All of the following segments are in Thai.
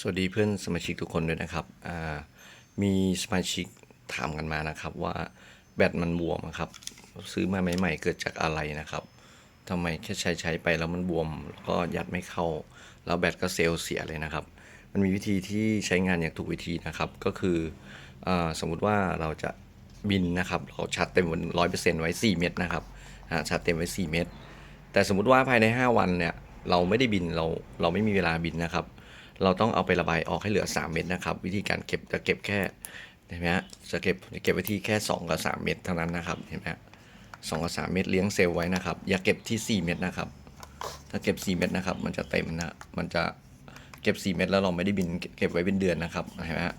สวัสดีเพื่อนสมาชิกทุกคนด้วยนะครับ มีสมาชิกถามกันมานะครับว่าแบตมันบวมครับ ซื้อมาใหม่ๆเกิดจากอะไรนะครับทำไมแค่ใช้ใช้ไปแล้วมันบวมแล้วก็ยัดไม่เข้า แล้วแบตก็เซลล์เสียเลยนะครับ มันมีวิธีที่ใช้งานอย่างถูกวิธีนะครับ ก็คืออสมมุติว่าเราจะบินนะครับ เราชาร์จเต็มร้อยเปอร์เซ็นต์ไว้ 4 เม็ดนะครับชาร์จเต็มไว้ 4 เม็ดแต่สมมุติว่าภายใน 5 วันเนี่ยเราไม่ได้บินเราเราไม่มีเวลาบินนะครับ เราต้องเอาไประบายออกให้เหลือ 3 เม็ดนะครับ วิธีการเก็บจะเก็บแค่เห็นไหมฮะจะเก็บจะเก็บไว้ที่แค่ 2 กับ 3 เม็ดเท่านั้นนะครับเห็นไหมฮะสองกับ3เม็ดเลี้ยงเซลล์ไว้นะครับ อย่าเก็บที่4เม็ดนะครับ ถ้าเก็บ4เม็ดนะครับ มันจะเต็มนะมันจะเก็บ4เม็ดแล้วเราไม่ได้บินเก็บไว้เป็นเดือนนะครับเห็นไหมฮะ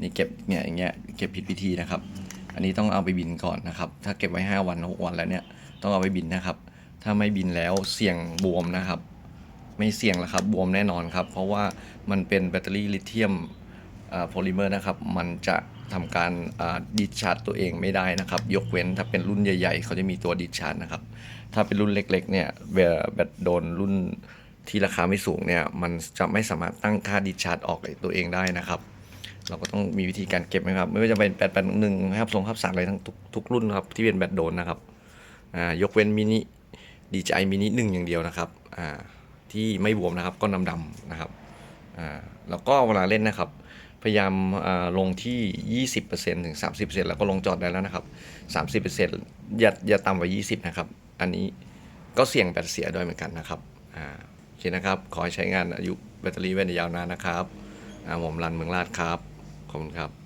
นี่เก็บเนี่ยอย่างเงี้ยเก็บผิดวิธีนะครับ อันนี้ต้องเอาไปบินก่อนนะครับ ถ้าเก็บไว้5วัน6วันแล้วเนี่ยต้องเอาไปบินนะครับ ถ้าไม่บินแล้วเสี่ยงบวมนะครับ ไม่เสี่ยงแล้วครับบวมแน่นอนครับ เพราะว่ามันเป็นแบตเตอรี่ลิเธียมโพลิเมอร์นะครับ มันจะทำการดิชาร์จตัวเองไม่ได้นะครับ ยกเว้นถ้าเป็นรุ่นใหญ่ ๆ เขาจะมีตัวดิชาร์จนะครับ ถ้าเป็นรุ่นเล็กๆเนี่ยแบตโดนรุ่นที่ราคาไม่สูงเนี่ยมันจะไม่สามารถตั้งค่าดิชาร์จออกตัวเองได้นะครับเราก็ต้องมีวิธีการเก็บนะครับ ไม่ว่าจะเป็นแบตแบตหนึ่งครับสองครับสามอะไรทั้งทุกทุกรุ่นครับที่เป็นแบตโดนนะครับยกเว้นมินิดีใจมินิหนึ่งอย่างเดียวนะครับอ่า ที่ไม่บวมนะครับก็น้ำดำนะครับอ่าแล้วก็เวลาเล่นนะครับ พยายามอ่าลงที่ 20%ถึง 30%แล้วก็ลงจอดได้แล้วนะครับ 30%อย่าอย่าต่ำกว่า 20 นะครับ อันนี้ก็เสี่ยงแบตเสียด้วยเหมือนกันนะครับอ่าโอเคนะครับ ขอให้ใช้งานอายุแบตเตอรี่ไว้ในยาวนานนะครับอ่าผมรันเมืองลาดครับ ขอบคุณครับ